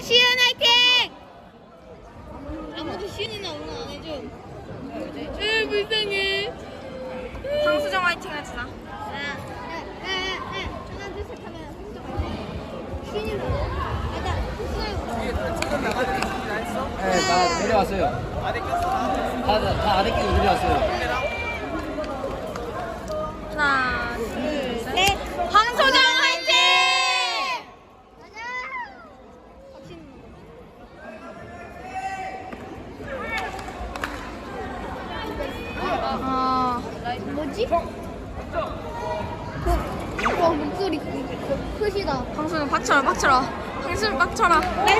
시은 화이팅! 아무도 시은이나 응원 안 해줘. 으, 불쌍해. 황수정 화이팅 하자. 네, 나 내려왔어요. 네, 다, 다 아래 끼고 내려왔어요. 하나. 아, 뭐지? 그, 그 목소리 그, 그 크시다. 방수는 빡쳐라, 빡쳐라. 방수는 빡쳐라. 네.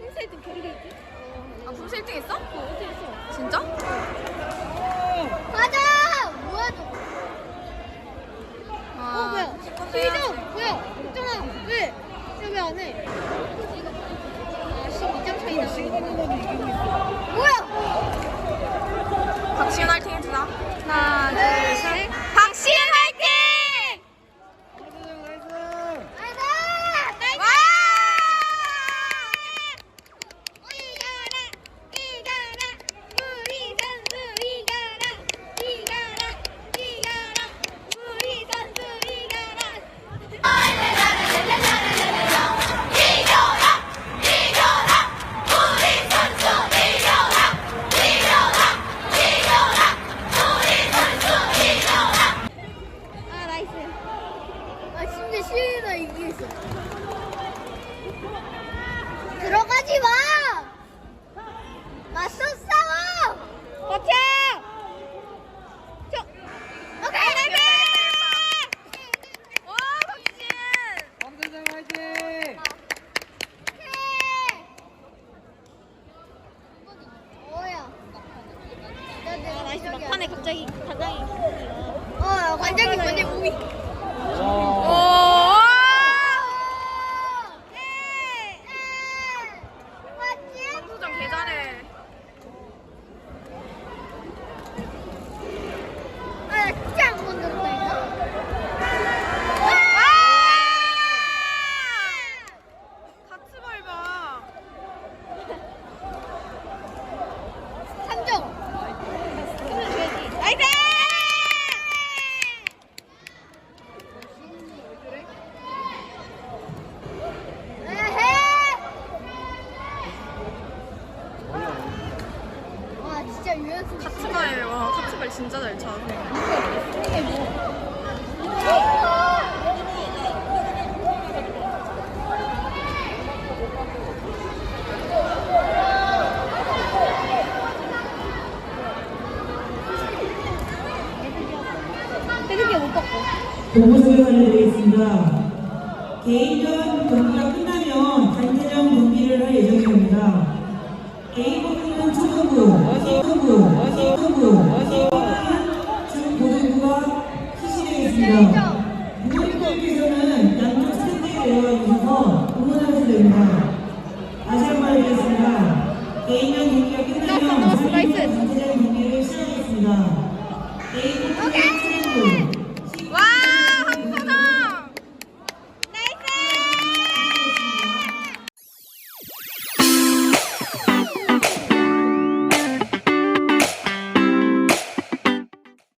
풍세 1등 결의가 있지? 아, 풍세 1등 했어? 어, 어떻게 했어? 진짜? 오! 막판에 갑자기 가장이 어, 관장이 먼저 몸이. 진짜 유연스 카츠바에 와 카츠발 진짜 잘 차. 보고 수행하려드리겠습니다. 개인전 경기가 끝나면 단체전 경기를 할 예정입니다. como